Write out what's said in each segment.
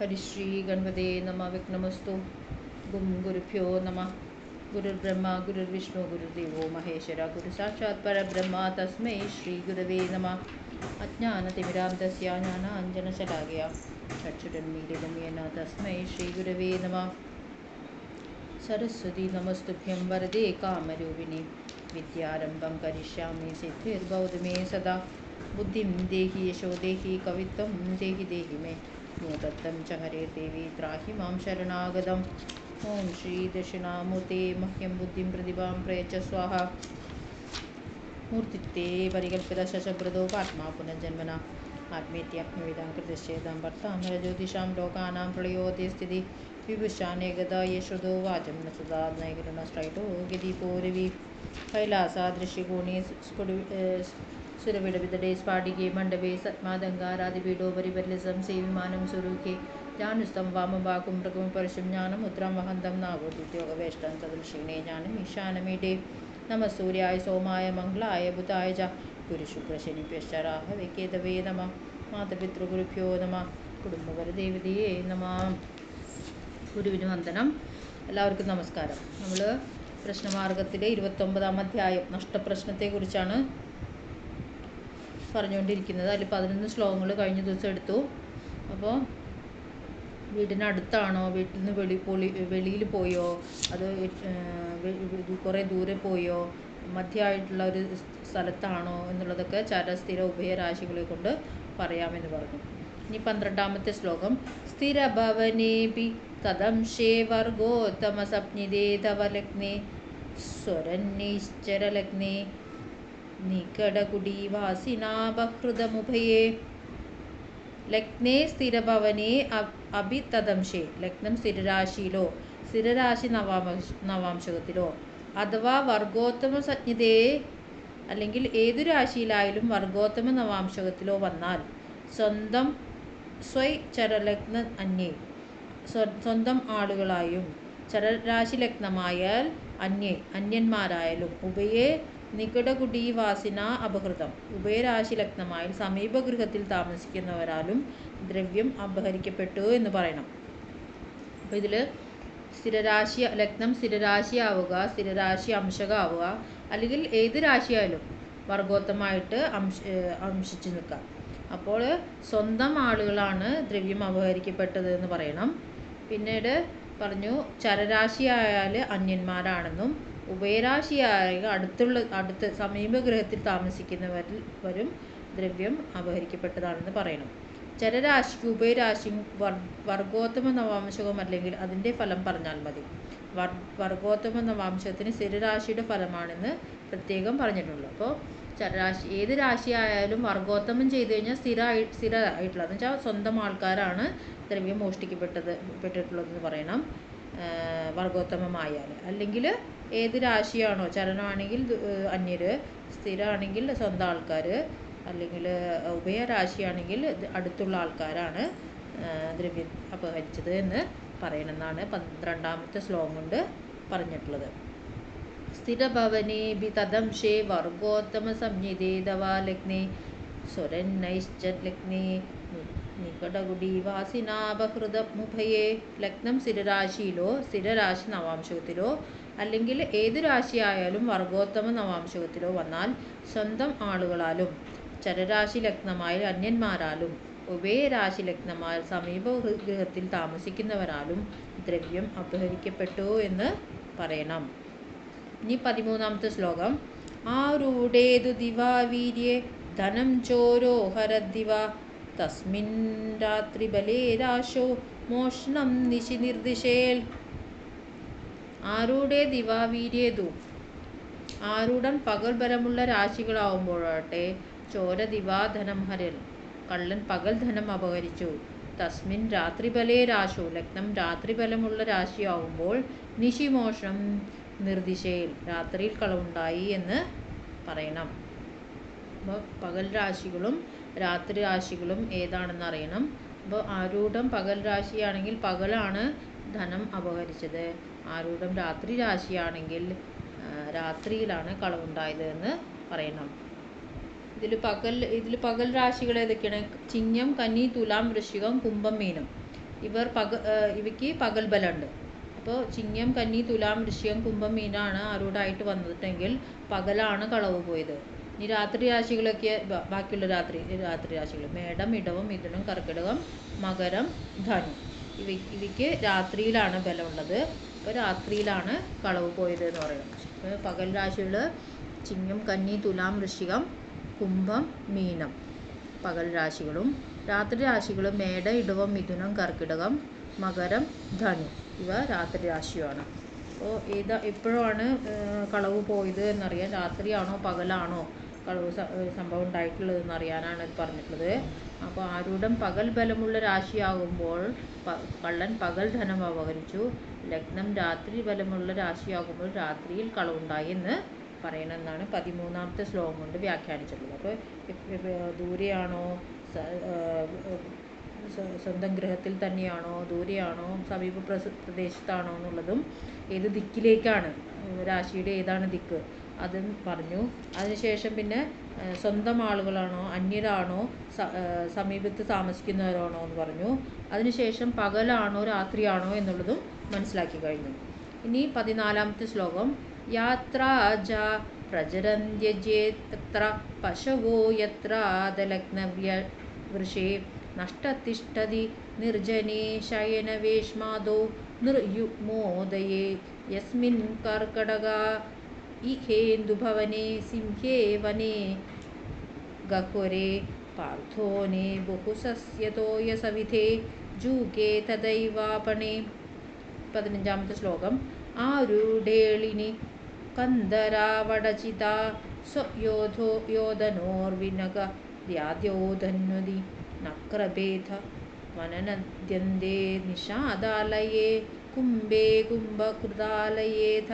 हरिश्री गणपते नम विघ्नमस्तु गुम गुरुभ्यो नम गुरुर्ब्रह्मा गुरुर्विष्णु गुरुदेवो महेश्वरा गुरु साक्षात् परब्रह्मा तस्मै श्री गुरवे नमः अज्ञानतिमिरान्तस्य ज्ञानाञ्जनशलाघया चक्षुरन्मीलितमेन तस्मै श्रीगुरवे नमः सरस्वती नमस्तुभ्यं वरदे कामरूपिणि विद्यारम्भं करिष्यामि सिद्धिर्भवतु मे सदा बुद्धिं देहि यशो देहि कवित्वं देहि देहि मे नो दत्तं च हरे देवी त्राहि माँ शरणागतम्। ॐ श्रीदक्षिणामूर्ते मह्यं बुद्धिं प्रतिभां प्रयच्छ स्वाहा। मूर्तिते परिकल्पितशशब्रदोपात्मा पुनर्जन्मना। आत्मेत्यात्मविदाकृतश्चेदां भर्तामरज्योतिषां लोकानां प्रलयोति स्थिति। विभुषानेकदा यशुदो वाचं न सुधा नैगुणस्ट्रैटो गिरिपूर्वी कैलासादृशिगुणी स्फुटि സുരവിടവിതടേ സ്ഫാടികെ മണ്ഡപേ സത്മാദങ്കാരാദിപീഠോപരിപരിലസം സേവിമാനം സ്വരൂഖേ ജാനുസ്തം വാമഭാഗം മൃഗമപരശും ജ്ഞാനം മുദ്രാം വഹന്തം നാവോദ്യോഗവേഷ്ടം സദൃശീണേ ജ്ഞാനം ഈശാനമീഡേ നമ സൂര്യായ സോമായ മംഗളായ ബുധായ ച. ഗുരുശുക്രശനിഭ്യശ്ച രാഹവേ കേതവേ നമ. മാതപിതൃഗുരുഭ്യോ നമ. കുടുംബപരദേവതയെ നമ. ഗുരുവിന് വന്ദനം. എല്ലാവർക്കും നമസ്കാരം. നമ്മൾ പ്രശ്നമാർഗത്തിലെ ഇരുപത്തൊമ്പതാം അധ്യായം നഷ്ടപ്രശ്നത്തെക്കുറിച്ചാണ് പറഞ്ഞുകൊണ്ടിരിക്കുന്നത്. അതിൽ പതിനൊന്ന് ശ്ലോകങ്ങൾ കഴിഞ്ഞ ദിവസം എടുത്തു. അപ്പോൾ വീടിനടുത്താണോ? വീട്ടിൽ നിന്ന് വെളി പൊളി വെളിയിൽ പോയോ? അത് കുറേ ദൂരെ പോയോ? മധ്യമായിട്ടുള്ള ഒരു സ്ഥലത്താണോ എന്നുള്ളതൊക്കെ ചരസ്ഥിര ഉഭയരാശികളെ കൊണ്ട് പറയാമെന്ന് പറഞ്ഞു. ഇനി പന്ത്രണ്ടാമത്തെ ശ്ലോകം. സ്ഥിരഭവനേപി തദംശേ വർഗോത്തമ തവലഗ്നേ തവ ലഗ്നേ സ്വരന്നൈശ്ചരലഗ്നേ നികടകുടീവാസിനാപഹൃതമുഭയേ. ലഗ്നേ സ്ഥിരഭവനേ അഭിതദംശേ. ലഗ്നം സ്ഥിരരാശിയിലോ സ്ഥിരരാശി നവാംശ നവാംശകത്തിലോ. അഥവാ വർഗോത്തമ സജ്ഞതയെ അല്ലെങ്കിൽ ഏതു രാശിയിലായാലും വർഗോത്തമ നവാംശകത്തിലോ വന്നാൽ സ്വന്തം സ്വൈ ചരലഗ്ന അന്യേ. സ്വന്തം ആളുകളായും ചരരാശി ലഗ്നമായാൽ അന്യേ. അന്യന്മാരായാലും ഉഭയെ നികടകുടീവാസിന അപഹൃതം. ഉഭയരാശി ലഗ്നമായാൽ സമീപഗൃഹത്തിൽ താമസിക്കുന്നവരാലും ദ്രവ്യം അപഹരിക്കപ്പെട്ടു എന്ന് പറയണം. അപ്പോൾ ഇതിൽ സ്ഥിരരാശി ലഗ്നം സ്ഥിരരാശിയാവുക സ്ഥിരരാശി അംശകാവുക അല്ലെങ്കിൽ ഏത് രാശിയായാലും വർഗോത്തമായിട്ട് അംശ അംശിച്ചു നിൽക്കാം അപ്പോൾ സ്വന്തം ആളുകളാണ് ദ്രവ്യം അപഹരിക്കപ്പെട്ടത് എന്ന് പറയണം. പിന്നീട് പറഞ്ഞു ചരരാശിയായാൽ അന്യന്മാരാണെന്നും ഉഭയരാശിയായ അടുത്തുള്ള അടുത്ത് സമീപഗ്രഹത്തിൽ താമസിക്കുന്നവരിൽ വരും ദ്രവ്യം അപഹരിക്കപ്പെട്ടതാണെന്ന് പറയണം ചരരാശിക്ക് ഉഭയരാശിയും വർഗോത്തമ നവാംശവും അല്ലെങ്കിൽ അതിന്റെ ഫലം പറഞ്ഞാൽ മതി. വർ വർഗോത്തമ നവാംശത്തിന് സ്ഥിരരാശിയുടെ ഫലമാണെന്ന് പ്രത്യേകം പറഞ്ഞിട്ടുള്ളൂ അപ്പോൾ ചരരാശി ഏത് രാശി ആയാലും വർഗോത്തമം ചെയ്തു കഴിഞ്ഞാൽ സ്ഥിരമായി സ്ഥിരമായിട്ടുള്ളത് എന്ന് വെച്ചാൽ സ്വന്തം ആൾക്കാരാണ് ദ്രവ്യം മോഷ്ടിക്കപ്പെട്ടത് പെട്ടിട്ടുള്ളതെന്ന് പറയണം. വർഗോത്തമമായാൽ അല്ലെങ്കിൽ ഏത് രാശിയാണോ ചലനമാണെങ്കിൽ അന്യർ സ്ഥിരമാണെങ്കിൽ സ്വന്തം ആൾക്കാർ അല്ലെങ്കിൽ ഉഭയരാശിയാണെങ്കിൽ അടുത്തുള്ള ആൾക്കാരാണ് ദ്രവ്യം അപഹരിച്ചത് എന്ന് പറയണമെന്നാണ് പന്ത്രണ്ടാമത്തെ ശ്ലോകം കൊണ്ട് പറഞ്ഞിട്ടുള്ളത്. സ്ഥിരഭവനേഭി തദംശേ വർഗോത്തമ സംഹിതേ ദവാ ലഗ്നേ സ്വരന്നൈശ്ച ലഗ്നേ നികടകുടീവാസിനാപഹൃതമുഭയേ. ലഗ്നം സ്ഥിരരാശിയിലോ സ്ഥിരരാശി നവാംശകത്തിലോ അല്ലെങ്കിൽ ഏത് രാശിയായാലും വർഗോത്തമ നവാംശകത്തിലോ വന്നാൽ സ്വന്തം ആളുകളാലും ചരരാശി ലഗ്നമായ അന്യന്മാരാലും ഉഭയരാശി ലഗ്നമായ സമീപ ഗൃഹത്തിൽ താമസിക്കുന്നവരാലും ദ്രവ്യം അപഹരിക്കപ്പെട്ടു എന്ന് പറയണം. ഇനി പതിമൂന്നാമത്തെ ശ്ലോകം. ആരൂഢേതു ദിവാവീര്യെ? ധനം ചോരോ ഹരദ്ദിവ തസ്മിൻ രാത്രി ബലേരാശോ മോഷണം നിശി നിർദിശേൽ. ആരുടെ ദിവാവീര്യേതു ആരുടൻ പകൽ ബലമുള്ള രാശികളാവുമ്പോഴാട്ടെ ചോര ദിവാധനം ഹരൽ. കള്ളൻ പകൽ ധനം അപഹരിച്ചു. തസ്മിൻ രാത്രിബലേ രാശോ ലഗ്നം രാത്രി രാത്രിബലമുള്ള രാശിയാവുമ്പോൾ നിശിമോഷണം നിർദിശയിൽ രാത്രിയിൽ കളവുണ്ടായി എന്ന് പറയണം. അപ്പോൾ പകൽ രാശികളും രാത്രി രാശികളും ഏതാണെന്ന് അറിയണം അപ്പോൾ ആരൂഢം പകൽ രാശിയാണെങ്കിൽ പകലാണ് ധനം അപഹരിച്ചത്. ആരൂഢം രാത്രി രാശിയാണെങ്കിൽ രാത്രിയിലാണ് കളവുണ്ടായത് എന്ന് പറയണം. ഇതിൽ പകൽ ഇതിൽ പകൽ രാശികൾ ഏതൊക്കെയാണ്? ചിങ്ങം കന്നി തുലാം വൃശ്ചികം കുംഭം മീനം. ഇവർ പക ഇവയ്ക്ക് പകൽ ബലമുണ്ട്. അപ്പോൾ ചിങ്ങം കന്നി തുലാം വൃശ്ചികം കുംഭം മീനാണ് ആരോടായിട്ട് വന്നിട്ടെങ്കിൽ പകലാണ് കളവ് പോയത്. ഇനി രാത്രി രാശികളൊക്കെ ബാക്കിയുള്ള രാത്രി രാത്രി രാശികൾ. മേടം ഇടവം മിഥുനം കർക്കിടകം മകരം ധനു. ഇവ ഇവയ്ക്ക് രാത്രിയിലാണ് ബലമുള്ളത്. അപ്പോൾ രാത്രിയിലാണ് കളവ് പോയത് എന്ന് പറയുന്നത് പകൽ രാശികൾ ചിങ്ങം കന്നി തുലാം വൃശ്ചികം കുംഭം മീനം പകൽ രാശികളും. രാത്രി രാശികൾ മേട ഇടവം മിഥുനം കർക്കിടകം മകരം ധനു. ഇവ രാത്രി രാശിയുമാണ്. അപ്പോൾ ഏതാ എപ്പോഴാണ് കളവ് പോയത് എന്നറിയാൻ രാത്രിയാണോ പകലാണോ? കളവ് സംഭവം ഉണ്ടായിട്ടുള്ളതെന്ന് അറിയാനാണ് ഇത് പറഞ്ഞിട്ടുള്ളത്. അപ്പോൾ ആരൂഢം പകൽ ബലമുള്ള രാശിയാകുമ്പോൾ പ- കള്ളൻ പകൽ ധനം അപഹരിച്ചു. ലഗ്നം രാത്രി ബലമുള്ള രാശിയാകുമ്പോൾ രാത്രിയിൽ കളവുണ്ടായി എന്ന് പറയണമെന്നാണ് പതിമൂന്നാമത്തെ ശ്ലോകം കൊണ്ട് വ്യാഖ്യാനിച്ചിട്ടുള്ളത്. അപ്പോൾ ദൂരെയാണോ? സ്വന്തം ഗ്രഹത്തിൽ തന്നെയാണോ? ദൂരെയാണോ? സമീപ പ്രദേശത്താണോ എന്നുള്ളതും ഏത് ദിക്കിലേക്കാണ്? രാശിയുടെ ഏതാണ് ദിക്ക്? അതും പറഞ്ഞു. അതിനുശേഷം പിന്നെ സ്വന്തം ആളുകളാണോ അന്യരാണോ സമീപത്ത് താമസിക്കുന്നവരാണോ എന്ന് പറഞ്ഞു. അതിനുശേഷം പകലാണോ രാത്രിയാണോ എന്നുള്ളതും മനസ്സിലാക്കി കഴിഞ്ഞു. ഇനി പതിനാലാമത്തെ ശ്ലോകം. യാത്രാജ പ്രചരന്ത്യജേത്ര പശവോ യത്രാദലഗ്നവ്യ വൃഷേ നഷ്ടതിഷ്ഠതി നിർജനേ ശയനവേഷ്മാദോ നിർയുഗ്മോദയേ യസ്മിൻ കർക്കടക ഇഹേന്ദുഭവനെ സിംഹേ വനെ ഗഹ്വരെ പാർത്ഥോനെ ബഹുസസ്യതോയസവിധേ ജൂകേ തദൈവാപണേ പതിനഞ്ചാമത്തെ ശ്ലോകം. ആരുടേളിനി കന്ദരാവടചിത സ്വയോധോ യോധനോർവിനക ദ്യാദ്യോധന്വതി നക്രഭേധ വനനദ്യന്തേ നിഷാദാലയേ കുംഭേ കുംഭകൃതാലയേധ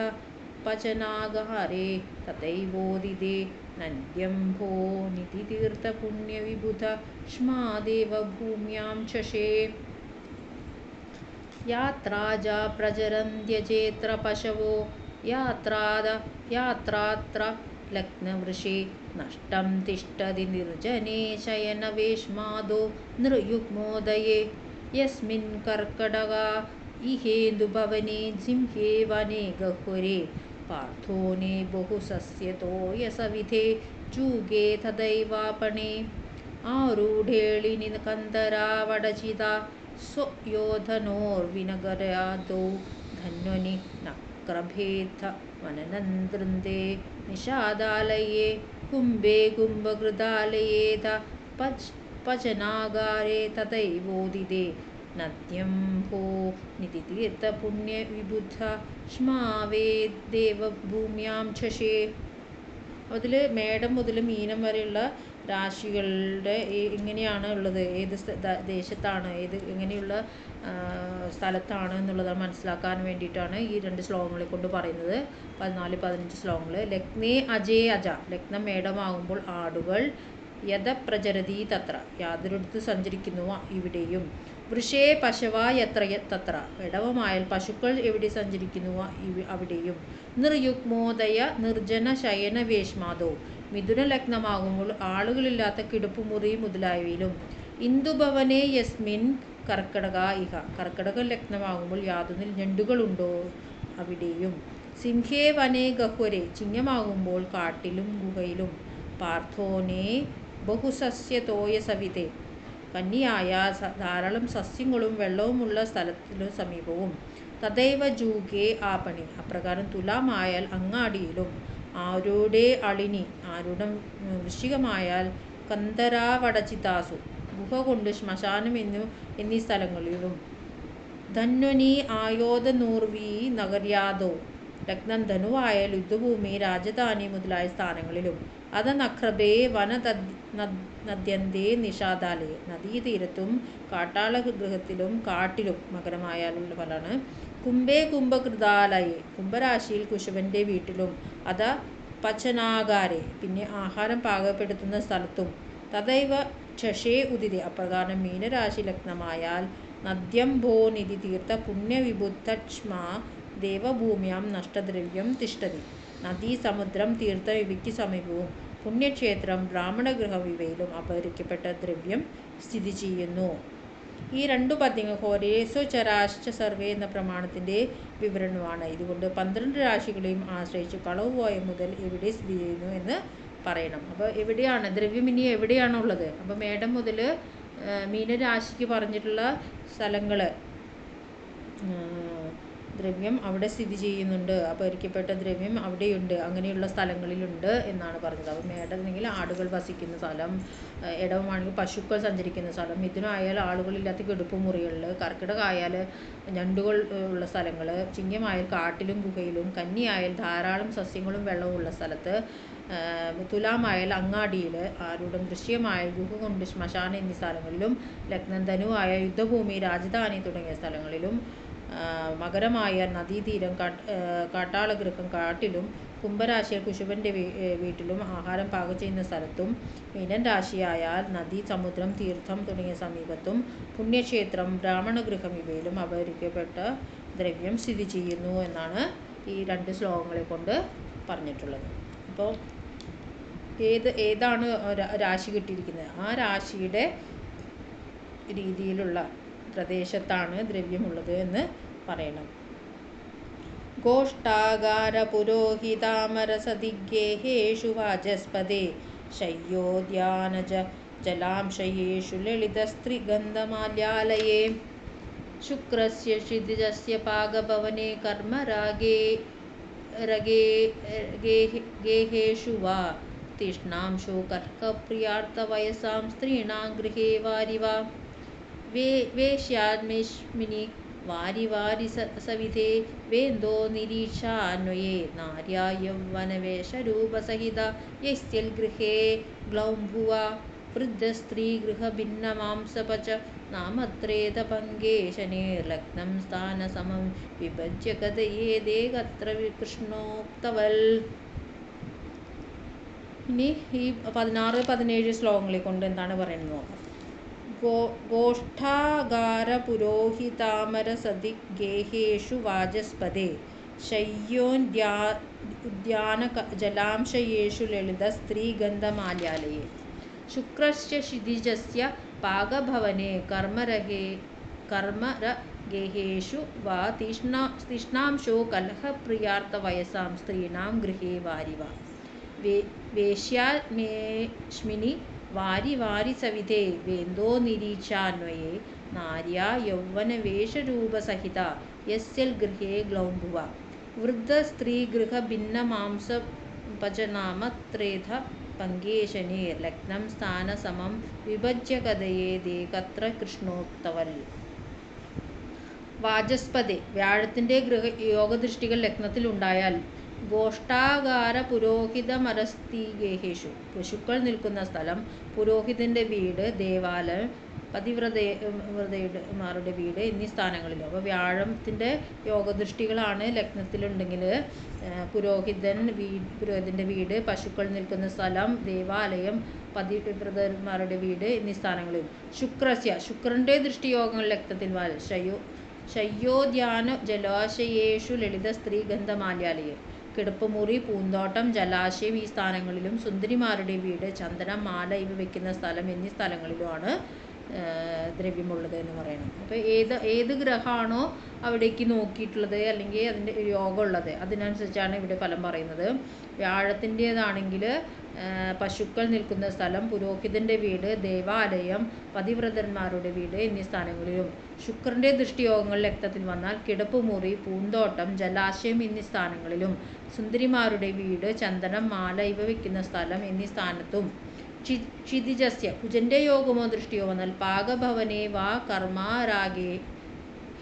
പചനാഗാരേ തഥൈവോദിതേ നന്ദ്യംഭോ നിധിതീർത്ഥപുണ്യവിബുധ ശ്മാദേവ ഭൂമ്യാം ശശേ. യാത്രാജ പ്രചരന്ത്യജേത്ര പശവോ യാത്രാദ യാത്രാത്ര ലഗ്നവൃഷേ നഷ്ടം തിഷ്ടതി നിർജനേ ശയനവേഷ്മാദോ നൃയുഗ്മോദയേ. യസ്മിൻ കർക്കടക ഇഹേന്ദുഭവനെ സിംഹേ വനെ ഗഹ്വരെ പാർത്ഥോനെ ബഹുസസ്യതോയ സവിധേ ജൂഗേ തദൈവാപണേ ആരൂഢേളിനി കന്ദരാവടചിത സ്വയോധനോർവിനഗരാദോ ധന്വനി നക്രഭേദ വനനന്ദ്രന്ദേ നിഷാദാലയേ കുംഭേ കുംഭകൃതാലയേത പച് പചനാകാരേ തഥൈവോദിതേ നദ്യം ഭോ നിധിതീർത്ഥപുണ്യവിബുദ്ധ ശ്മാവേ ദേവഭൂമ്യാം ശശേ. അതിൽ മേടം മുതൽ മീനം വരെയുള്ള രാശികളുടെ എങ്ങനെയാണ് ഉള്ളത്. ഏത് ദേശത്താണ് ഏത് എങ്ങനെയുള്ള സ്ഥലത്താണ് എന്നുള്ളത് മനസ്സിലാക്കാൻ വേണ്ടിയിട്ടാണ് ഈ രണ്ട് ശ്ലോകങ്ങളെ കൊണ്ട് പറയുന്നത്. പതിനാല് പതിനഞ്ച് ശ്ലോകങ്ങൾ ലഗ്നേ അജേ അജ. ലഗ്നം മേടമാകുമ്പോൾ ആടുകൾ യഥ പ്രചരതി തത്ര. യാതൊരിടത്ത് സഞ്ചരിക്കുന്നുവോ ഇവിടെയും. വൃഷേ പശവ എത്ര തത്ര ഇടവമായാൽ പശുക്കൾ എവിടെ സഞ്ചരിക്കുന്നുവോ? അവിടെയും. നിർയുഗ്മോദയ നിർജന ശയന വേഷ്മാതോ മിഥുന ലഗ്നമാകുമ്പോൾ ആളുകളില്ലാത്ത കിടപ്പുമുറി മുതലായവയിലും. ഇന്ദുഭവനെ യസ്മിൻ കർക്കടക ഇഹ. കർക്കടക ലഗ്നമാകുമ്പോൾ യാതൊന്നിൽ ഞണ്ടുകളുണ്ടോ? അവിടെയും. സിംഹേ വനെ ഗഹ്വരെ. ചിങ്ങമാകുമ്പോൾ കാട്ടിലും ഗുഹയിലും. പാർത്ഥോനെ ബഹുസസ്യതോയ സവിതേ കന്നിയായ ധാരാളം സസ്യങ്ങളും വെള്ളവുമുള്ള സ്ഥലത്തിനു സമീപവും. തഥൈവ ജൂകെ ആപണി. അപ്രകാരം തുലാമായാൽ അങ്ങാടിയിലും ആരുടെ അളിനി? ആരുടെ വൃശ്ചികമായാൽ കന്തരാവടചിതാസു ഗുഹ കൊണ്ട് ശ്മശാനം എന്നു എന്നീ സ്ഥലങ്ങളിലും. ധന്വനി ആയോധനൂർവി നഗര്യാദോ. ലഗ്നം ധനുവായ യുദ്ധഭൂമി രാജധാനി മുതലായ സ്ഥാനങ്ങളിലും അത നഖ്രബേ വന നദ്യന്തേ നിഷാദാലേ നദീതീരത്തും കാട്ടാള ഗൃഹത്തിലും കാട്ടിലും മകരമായാലുള്ള ഫലമാണ് കുംഭേ കുംഭകൃതാലയെ. കുംഭരാശിയിൽ കുശവന്റെ വീട്ടിലും അത പചനാകാരെ പിന്നെ ആഹാരം പാകപ്പെടുത്തുന്ന സ്ഥലത്തും തദൈവ ക്ഷഷേ ഉദിതി. അപ്രകാരം മീനരാശി ലഗ്നമായാൽ നദ്യം ഭോ നിധി തീർത്ഥ പുണ്യവിബുദ്ധക്ഷ്മാ ദേവഭൂമ്യാം നഷ്ടദ്രവ്യം തിഷ്ടതി നദീസമുദ്രം സമുദ്രം തീർത്ഥം ഇവയ്ക്ക് സമീപവും പുണ്യക്ഷേത്രം ബ്രാഹ്മണഗൃഹം ഇവയിലും അപഹരിക്കപ്പെട്ട ദ്രവ്യം സ്ഥിതി ചെയ്യുന്നു. ഈ രണ്ടു പദ്യങ്ങൾ ഹോരേസോ ചരാശ്ച സർവേ എന്ന പ്രമാണത്തിന്റെ വിവരണമാണ്. ഇതുകൊണ്ട് പന്ത്രണ്ട് രാശികളെയും ആശ്രയിച്ച് കളവ് പോയ മുതൽ എവിടെ സ്ഥിതി ചെയ്യുന്നു എന്ന് പറയണം. അപ്പോൾ എവിടെയാണ്? ദ്രവ്യം ഇനി എവിടെയാണുള്ളത് അപ്പോൾ മേടം മുതൽ മീനരാശിക്ക് പറഞ്ഞിട്ടുള്ള സ്ഥലങ്ങൾ ദ്രവ്യം അവിടെ സ്ഥിതി ചെയ്യുന്നുണ്ട്. അപഹരിക്കപ്പെട്ട ദ്രവ്യം അവിടെയുണ്ട്. അങ്ങനെയുള്ള സ്ഥലങ്ങളിലുണ്ട് എന്നാണ് പറഞ്ഞത്. അപ്പോൾ മേടല്ലെങ്കിൽ ആടുകൾ വസിക്കുന്ന സ്ഥലം ഇടവുമാണെങ്കിൽ പശുക്കൾ സഞ്ചരിക്കുന്ന സ്ഥലം മിഥുനമായാൽ ആളുകളില്ലാത്ത കെടുപ്പ് മുറികളിൽ കർക്കിടകമായാൽ ഞണ്ടുകൾ ഉള്ള സ്ഥലങ്ങൾ ചിങ്ങമായാൽ കാട്ടിലും ഗുഹയിലും കന്നിയായാൽ ധാരാളം സസ്യങ്ങളും വെള്ളവും ഉള്ള സ്ഥലത്ത് തുലാമായാൽ അങ്ങാടിയിൽ ആരൂഢം ദൃശ്യമായ ഗുഹ കൊണ്ട് ശ്മശാനം എന്നീ സ്ഥലങ്ങളിലും ലഗ്നം ധനുവായ യുദ്ധഭൂമി രാജധാനി തുടങ്ങിയ സ്ഥലങ്ങളിലും മകരമായ നദീതീരം കാട്ടാളഗൃഹം കാട്ടിലും കുംഭരാശിയായ ഏ, വീട്ടിലും ആഹാരം പാകം ചെയ്യുന്ന സ്ഥലത്തും മീനൻ രാശിയായാൽ നദി സമുദ്രം തീർത്ഥം തുടങ്ങിയ സമീപത്തും പുണ്യക്ഷേത്രം ബ്രാഹ്മണഗൃഹം ഇവയിലും അപഹരിക്കപ്പെട്ട ദ്രവ്യം സ്ഥിതി ചെയ്യുന്നു എന്നാണ് ഈ രണ്ട് ശ്ലോകങ്ങളെ കൊണ്ട് പറഞ്ഞിട്ടുള്ളത്. അപ്പോൾ ഏത് ഏതാണ് രാശി കിട്ടിയിരിക്കുന്നത്? ആ രാശിയുടെ രീതിയിലുള്ള പ്രദേശത്താണ് ദ്രവ്യമുള്ളത് എന്ന് പറയണം ഗോഷ്ഠാകാര പുരോഹിതാമരസദിഗേഹേഷു വാചസ്പദേ ശയ്യോദ്യാനജ ജലാംശയേഷു ലളിതസ്ത്രിഗന്ധമാല്യാലയേ ശുക്രസ്യ ക്ഷിതിജസ്യ പാകഭവനെ കർമ്മരാഗേ രഗേ ഗേഹ- ഗേഹേഷു वा तीक्ष्णांशो कर्कप्रियार्थवयसां स्त्रीणां गृहे वारि वा वे वेश्याद्मेष्मिनि वारि वारि स सविधे वेन्दो निरीक्षान्वये नार्या यौवनवेषरूपसहिता यस्यल्गृहे ग्लौम्भुवा वृद्धस्त्रीगृहभिन्नमांसपच नामत्रेतपङ्गेशनिर्लग्नं स्थानसमं विभज्य कथयेदेकत्र കൃഷ്ണോക്തവൽ ഇനി ഈ പതിനാറ് പതിനേഴ് ശ്ലോകങ്ങളെ കൊണ്ട് എന്താണ് പറയുന്നത് നോക്കാം गो गोष्ठागारपुरोहितामरसदि गेहेषु वाचस्पदे। शय्योद्या उद्यानकजलांशयेषु ललितस्त्रीगन्धमाल्यालये शुक्रस्य क्षितिजस्य पाकभवने कर्मरहे कर्मरगेहेषु वा तीक्ष्णा तीक्ष्णांशो कलहप्रियार्थवयसां स्त्रीणां गृहे वारि वा वे वेश्यामेश्मिनि വാരി വാരി സവിധേ വേന്തോ നിരീക്ഷാന്വയേ നാര്യാ യൗവനവേഷരൂപസഹിത യസ്യൽ ഗൃഹേ ഗ്ലൗംബുവ വൃദ്ധസ്ത്രീഗൃഹഭിന്നമാംസഭജനാമത്രേധ പങ്കേശനേ ലഗ്നം സ്ഥാനസമം വിഭജ്യ കഥയേതേകത്ര കൃഷ്ണോക്തവൽ വാചസ്പതി വ്യാഴത്തിന്റെ ഗൃഹ യോഗദൃഷ്ടികൾ ലഗ്നത്തിൽ ഉണ്ടായാൽ ഗോഷ്ഠാകാര പുരോഹിതമരസ്തീഗേഹേഷു പശുക്കൾ നിൽക്കുന്ന സ്ഥലം പുരോഹിതന്റെ വീട് ദേവാലയം പതിവ്രത വീട് എന്നീ സ്ഥാനങ്ങളിലും. അപ്പോൾ വ്യാഴത്തിന്റെ യോഗദൃഷ്ടികളാണ് ലഗ്നത്തിലുണ്ടെങ്കിൽ പുരോഹിതൻ വീ പുരോഹിതന്റെ വീട് പശുക്കൾ നിൽക്കുന്ന സ്ഥലം ദേവാലയം പതിവ്രതന്മാരുടെ വീട് എന്നീ സ്ഥാനങ്ങളിലും. ശുക്രസ്യ ശുക്രന്റെ ദൃഷ്ടിയോഗങ്ങൾ ലഗ്നത്തിൽ ശയ്യോ ശയോ ശയ്യോദ്യാന ജലാശയേഷു ലളിത സ്ത്രീഗന്ധമാല്യാലയം കിടപ്പുമുറി പൂന്തോട്ടം ജലാശയം ഈ സ്ഥാനങ്ങളിലും. സുന്ദരിമാരുടെ വീട് ചന്ദനം മാല ഇവ വെക്കുന്ന സ്ഥലം എന്നീ സ്ഥലങ്ങളിലുമാണ്. ദ്രവ്യമുള്ളത് എന്ന് പറയുന്നത്. അപ്പോൾ ഏത് ഏത് ഗ്രഹമാണോ അവിടേക്ക് നോക്കിയിട്ടുള്ളത് അല്ലെങ്കിൽ അതിന്റെ യോഗം ഉള്ളത് അതിനനുസരിച്ചാണ് ഇവിടെ ഫലം പറയുന്നത്. വ്യാഴത്തിന്റേതാണെങ്കിൽ പശുക്കൾ നിൽക്കുന്ന സ്ഥലം പുരോഹിതന്റെ വീട് ദേവാലയം പതിവ്രതന്മാരുടെ വീട് എന്നീ സ്ഥാനങ്ങളിലും. ശുക്രന്റെ ദൃഷ്ടിയോഗങ്ങൾ രക്തത്തിൽ വന്നാൽ കിടപ്പ് മുറി പൂന്തോട്ടം ജലാശയം എന്നീ സ്ഥാനങ്ങളിലും. സുന്ദരിമാരുടെ വീട് ചന്ദനം മാല ഇവ വയ്ക്കുന്ന സ്ഥലം എന്നീ സ്ഥാനത്തും. ക്ഷി- ക്ഷിതിജസ്യ കുജന്റെ യോഗമോ ദൃഷ്ടിയോ വന്നാൽ പാകഭവനെ വാ കർമാരാഗേ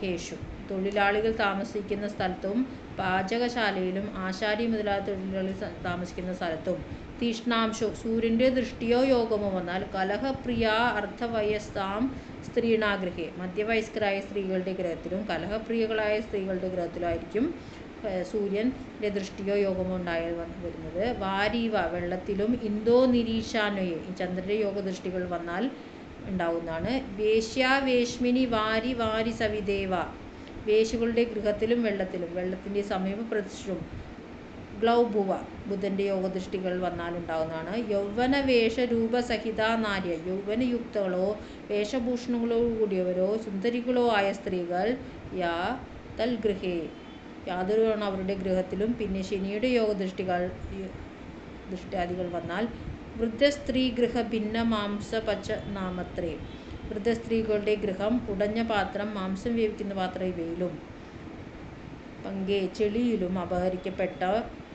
ഹേഷു. തൊഴിലാളികൾ താമസിക്കുന്ന സ്ഥലത്തും പാചകശാലയിലും ആശാരി മുതലായ തൊഴിലാളികൾ താമസിക്കുന്ന സ്ഥലത്തും തീഷ്ണാംശോ. സൂര്യന്റെ ദൃഷ്ടിയോ യോഗമോ വന്നാൽ കലഹപ്രിയ അർത്ഥവയസ്താം സ്ത്രീണാഗ്രഹേ. മധ്യവയസ്കരായ സ്ത്രീകളുടെ ഗ്രഹത്തിലും കലഹപ്രിയകളായ സ്ത്രീകളുടെ ഗ്രഹത്തിലായിരിക്കും സൂര്യന്റെ ദൃഷ്ടിയോ യോഗമോ ഉണ്ടായാൽ വന്ന് വരുന്നത്. വാരീവ വെള്ളത്തിലും ഇന്തോ നിരീശാനയും ഈ യോഗ ദൃഷ്ടികൾ വന്നാൽ ഉണ്ടാവുന്നതാണ്. വേശ്യാവേശ്മിനി വാരി വാരി സവിദേവ വേശുകളുടെ ഗൃഹത്തിലും വെള്ളത്തിലും വെള്ളത്തിന്റെ സമീപ പ്രദേശവും ഗ്ലൗഭുവ ബുധന്റെ യോഗദൃഷ്ടികൾ വന്നാൽ ഉണ്ടാകുന്നതാണ് യൗവന വേഷരൂപസഹിത നാര്യ. യൗവനയുക്തകളോ വേഷഭൂഷണങ്ങളോ കൂടിയവരോ സുന്ദരികളോ ആയ സ്ത്രീകൾ യാ തൽ ഗൃഹേ യാതൊരുവാണ് അവരുടെ ഗൃഹത്തിലും പിന്നെ ശനിയുടെ യോഗദൃഷ്ടികൾ ദൃഷ്ടാദികൾ വന്നാൽ വൃദ്ധസ്ത്രീ ഗൃഹ ഭിന്ന മാംസ പച്ച നാമത്രേ. വൃദ്ധസ്ത്രീകളുടെ ഗൃഹം ഉടഞ്ഞ പാത്രം മാംസം വേവിക്കുന്ന പാത്രം ഇവയിലും. പങ്കെ ചെളിയിലും അപഹരിക്കപ്പെട്ട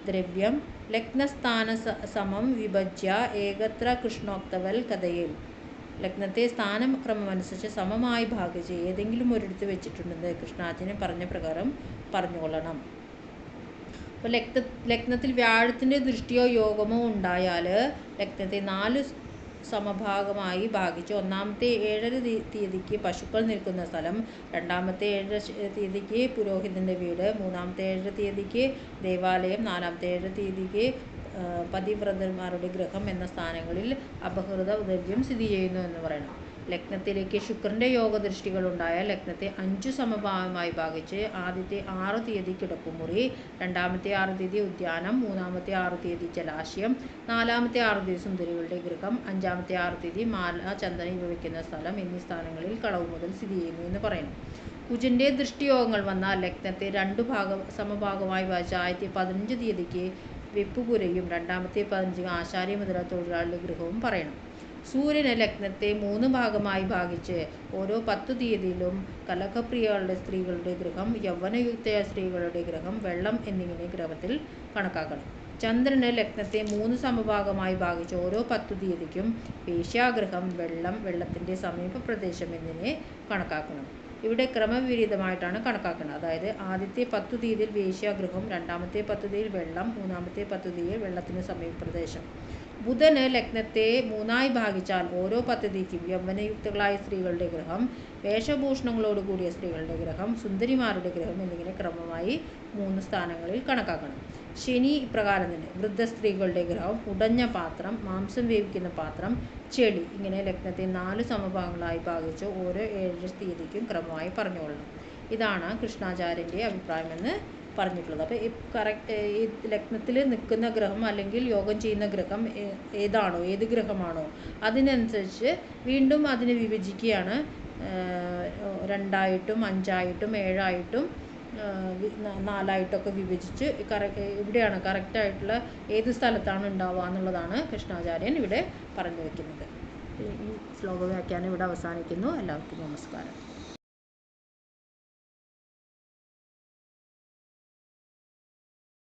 ദ്രവ്യം ലഗ്നസ്ഥാന സമം വിഭജ്യ ഏകത്ര കൃഷ്ണോക്തവൽ കഥയിൽ. ലഗ്നത്തെ സ്ഥാനക്രമമനുസരിച്ച് സമമായി ഭാഗിച്ച് ഏതെങ്കിലും ഒരിടത്ത് വെച്ചിട്ടുണ്ടെന്ന് കൃഷ്ണാജിനെ പറഞ്ഞ പ്രകാരം പറഞ്ഞുകൊള്ളണം. അപ്പോൾ ലഗ്ന ലഗ്നത്തിൽ വ്യാഴത്തിന്റെ ദൃഷ്ടിയോ യോഗമോ ഉണ്ടായാൽ ലഗ്നത്തെ നാല് സമഭാഗമായി ഭാഗിച്ച് ഒന്നാമത്തെ ഏഴര തീയതിക്ക് പശുക്കൾ നിൽക്കുന്ന സ്ഥലം രണ്ടാമത്തെ ഏഴര തീയതിക്ക് പുരോഹിതന്റെ വീട് മൂന്നാമത്തെ ഏഴര തീയതിക്ക് ദേവാലയം നാലാമത്തെ ഏഴര തീയതിക്ക് പതിവ്രതന്മാരുടെ ഗൃഹം എന്ന സ്ഥാനങ്ങളിൽ അപഹൃത ദ്രവ്യം സ്ഥിതി ചെയ്യുന്നു എന്ന് പറയണം. ലഗ്നത്തിലേക്ക് യോഗ ദൃഷ്ടികൾ ഉണ്ടായാൽ ലഗ്നത്തെ അഞ്ചു സമഭാവമായി ഭാഗിച്ച് ആദ്യത്തെ ആറ് തീയതി കിടപ്പുമുറി രണ്ടാമത്തെ ആറ് തീയതി ഉദ്യാനം മൂന്നാമത്തെ ആറ് തീയതി ജലാശയം നാലാമത്തെ ആറ് തീയതി സുന്ദരികളുടെ ഗൃഹം അഞ്ചാമത്തെ ആറ് തീയതി മാല ചന്ദന ഇവ വയ്ക്കുന്ന സ്ഥലം എന്നീ സ്ഥാനങ്ങളിൽ കളവ് മുതൽ സ്ഥിതി ചെയ്യുന്നു എന്ന് പറയുന്നു. കുജന്റെ ദൃഷ്ടിയോഗങ്ങൾ വന്നാൽ ലഗ്നത്തെ രണ്ട് ഭാഗം സമഭാഗമായി വായിച്ച ആയിരത്തി പതിനഞ്ച് തീയതിക്ക് വെപ്പുപുരയും രണ്ടാമത്തെ പതിനഞ്ച് ആശാരി മുതല തൊഴിലാളിയുടെ ഗൃഹവും പറയണം. സൂര്യന് ലഗ്നത്തെ മൂന്ന് ഭാഗമായി ഭാഗിച്ച് ഓരോ പത്തു തീയതിയിലും കലഹപ്രിയകളുടെ സ്ത്രീകളുടെ ഗ്രഹം യൗവനയുക്തയായ സ്ത്രീകളുടെ ഗ്രഹം വെള്ളം എന്നിങ്ങനെ ഗ്രഹത്തിൽ കണക്കാക്കണം. ചന്ദ്രന് ലഗ്നത്തെ മൂന്ന് സമഭാഗമായി ഭാഗിച്ച് ഓരോ പത്തു തീയതിക്കും വേശ്യാഗ്രഹം വെള്ളം വെള്ളത്തിന്റെ സമീപ പ്രദേശം എന്നിനെ കണക്കാക്കണം. ഇവിടെ ക്രമവിപരീതമായിട്ടാണ് കണക്കാക്കുന്നത് അതായത് ആദ്യത്തെ പത്തു തീയതിയിൽ വേശ്യാഗ്രഹം രണ്ടാമത്തെ പത്ത് തീയതിയിൽ വെള്ളം മൂന്നാമത്തെ പത്ത് തീയതിയിൽ വെള്ളത്തിന് സമീപ പ്രദേശം. ബുധന് ലഗ്നത്തെ മൂന്നായി ഭാഗിച്ചാൽ ഓരോ പദ്ധതിക്കും യൗവനയുക്തകളായ സ്ത്രീകളുടെ ഗ്രഹം വേഷഭൂഷണങ്ങളോട് കൂടിയ സ്ത്രീകളുടെ ഗ്രഹം സുന്ദരിമാരുടെ ഗ്രഹം എന്നിങ്ങനെ ക്രമമായി മൂന്ന് സ്ഥാനങ്ങളിൽ കണക്കാക്കണം. ശനി ഇപ്രകാരം തന്നെ വൃദ്ധ സ്ത്രീകളുടെ ഗ്രഹം ഉടഞ്ഞ പാത്രം മാംസം വേവിക്കുന്ന പാത്രം ചെളി ഇങ്ങനെ ലഗ്നത്തെ നാല് സമഭാഗങ്ങളായി ഭാഗിച്ച് ഓരോ ഏഴ് തീയതിക്കും ക്രമമായി പറഞ്ഞുകൊള്ളണം. ഇതാണ് കൃഷ്ണാചാര്യന്റെ അഭിപ്രായമെന്ന് പറഞ്ഞിട്ടുള്ളത്. അപ്പോൾ കറക്റ്റ് ഈ ലഗ്നത്തിൽ നിൽക്കുന്ന ഗ്രഹം അല്ലെങ്കിൽ യോഗം ചെയ്യുന്ന ഗ്രഹം ഏതാണോ ഏത് ഗ്രഹമാണോ അതിനനുസരിച്ച് വീണ്ടും അതിനെ വിഭജിക്കുകയാണ്. രണ്ടായിട്ടും അഞ്ചായിട്ടും ഏഴായിട്ടും നാലായിട്ടൊക്കെ വിഭജിച്ച് കറക്റ്റ് ഇവിടെയാണ് കറക്റ്റായിട്ടുള്ള ഏത് സ്ഥലത്താണ് ഉണ്ടാവുക എന്നുള്ളതാണ് കൃഷ്ണാചാര്യൻ ഇവിടെ പറഞ്ഞു വയ്ക്കുന്നത് ഈ ശ്ലോക വ്യാഖ്യാനം ഇവിടെ അവസാനിക്കുന്നു. എല്ലാവർക്കും നമസ്കാരം.